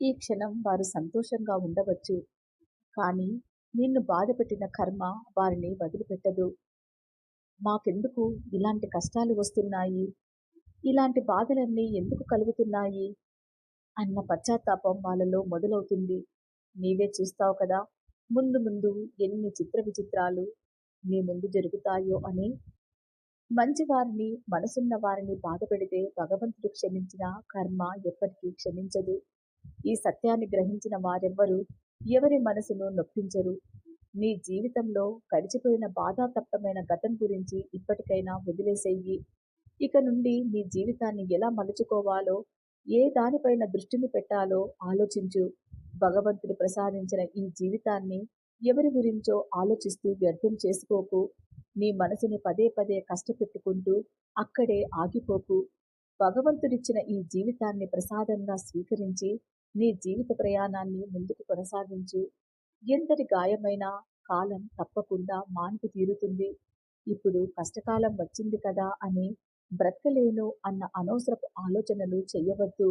ఈ క్షణం వారు సంతోషంగా ఉండవచ్చు. కానీ నిన్ను బాధపెట్టిన కర్మ వారిని వదిలిపెట్టదు. మాకెందుకు ఇలాంటి కష్టాలు వస్తున్నాయి? ఇలాంటి బాధలన్నీ ఎందుకు కలుగుతున్నాయి? అన్న పశ్చాత్తాపం వాళ్ళలో మొదలవుతుంది. నీవే చూస్తావు కదా ముందు ముందు ఎన్ని చిత్ర విచిత్రాలు నీ ముందు జరుగుతాయో అని. మంచివారిని మనసున్న వారిని బాధ పెడితే భగవంతుడు క్షమించిన కర్మ ఎప్పటికీ క్షమించదు. ఈ సత్యాన్ని గ్రహించిన వారెవ్వరూ ఎవరి మనసును నొప్పించరు. నీ జీవితంలో గడిచిపోయిన బాధాతప్తమైన గతం గురించి ఇప్పటికైనా వదిలేసేయి. ఇక నుండి నీ జీవితాన్ని ఎలా మలుచుకోవాలో ఏ దానిపైన దృష్టిని పెట్టాలో ఆలోచించు. భగవంతుడు ప్రసాదించిన ఈ జీవితాన్ని ఎవరి గురించో ఆలోచిస్తూ వ్యర్థం చేసుకోకు. నీ మనసును పదే పదే కష్టపెట్టుకుంటూ అక్కడే ఆగిపోకు. భగవంతుడిచ్చిన ఈ జీవితాన్ని ప్రసాదంగా స్వీకరించి నీ జీవిత ప్రయాణాన్ని ముందుకు కొనసాగించు. ఎంతటి గాయమైనా కాలం తప్పకుండా మాన్పు తీరుతుంది. ఇప్పుడు కష్టకాలం వచ్చింది కదా అని బ్రతకలేను అన్న అనవసరపు ఆలోచనలు చెయ్యవద్దు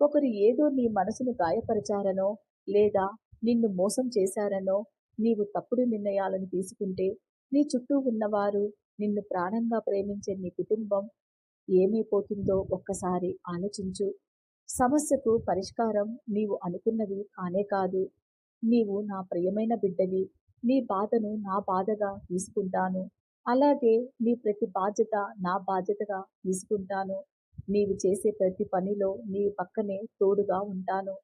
ఒకరు ఏదో నీ మనసును గాయపరిచారనో లేదా నిన్ను మోసం చేశారనో నీవు తప్పుడు నిర్ణయాలను తీసుకుంటే నీ చుట్టూ ఉన్నవారు నిన్ను ప్రాణంగా ప్రేమించే నీ కుటుంబం ఏమైపోతుందో ఒక్కసారి ఆలోచించు. సమస్యకు పరిష్కారం నీవు అనుకున్నది కానే కాదు. నీవు నా ప్రియమైన బిడ్డవి. నీ బాధను నా బాధగా తీసుకుంటాను. అలాగే నీ ప్రతి బాధ్యత నా బాధ్యతగా తీసుకుంటాను. నీవు చేసే ప్రతి పనిలో నీ పక్కనే తోడుగా ఉంటాను.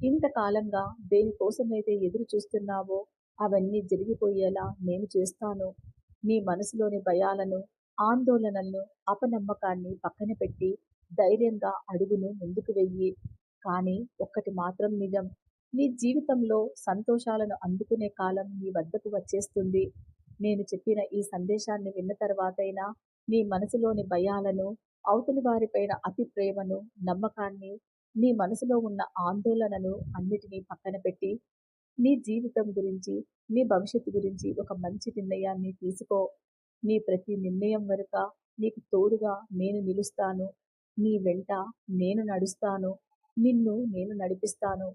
ఇంతకాలంగా దేనికోసమైతే ఎదురు చూస్తున్నావో అవన్నీ జరిగిపోయేలా నేను చేస్తాను. నీ మనసులోని భయాలను ఆందోళనలను అపనమ్మకాన్ని పక్కన పెట్టి ధైర్యంగా అడుగును ముందుకు వెయ్యి. కానీ ఒక్కటి మాత్రం నిజం. నీ జీవితంలో సంతోషాలను అందుకునే కాలం నీ వద్దకు వచ్చేస్తుంది. నేను చెప్పిన ఈ సందేశాన్ని విన్న తర్వాతైనా నీ మనసులోని భయాలను అవతలి వారిపైన అతి ప్రేమను నమ్మకాన్ని నీ మనసులో ఉన్న ఆందోళనను అన్నిటినీ పక్కన పెట్టి నీ జీవితం గురించి నీ భవిష్యత్తు గురించి ఒక మంచి నిర్ణయాన్ని తీసుకో. నీ ప్రతి నిర్ణయం వరక నీకు తోడుగా నేను నిలుస్తాను. నీ వెంట నేను నడుస్తాను. నిన్ను నేను నడిపిస్తాను.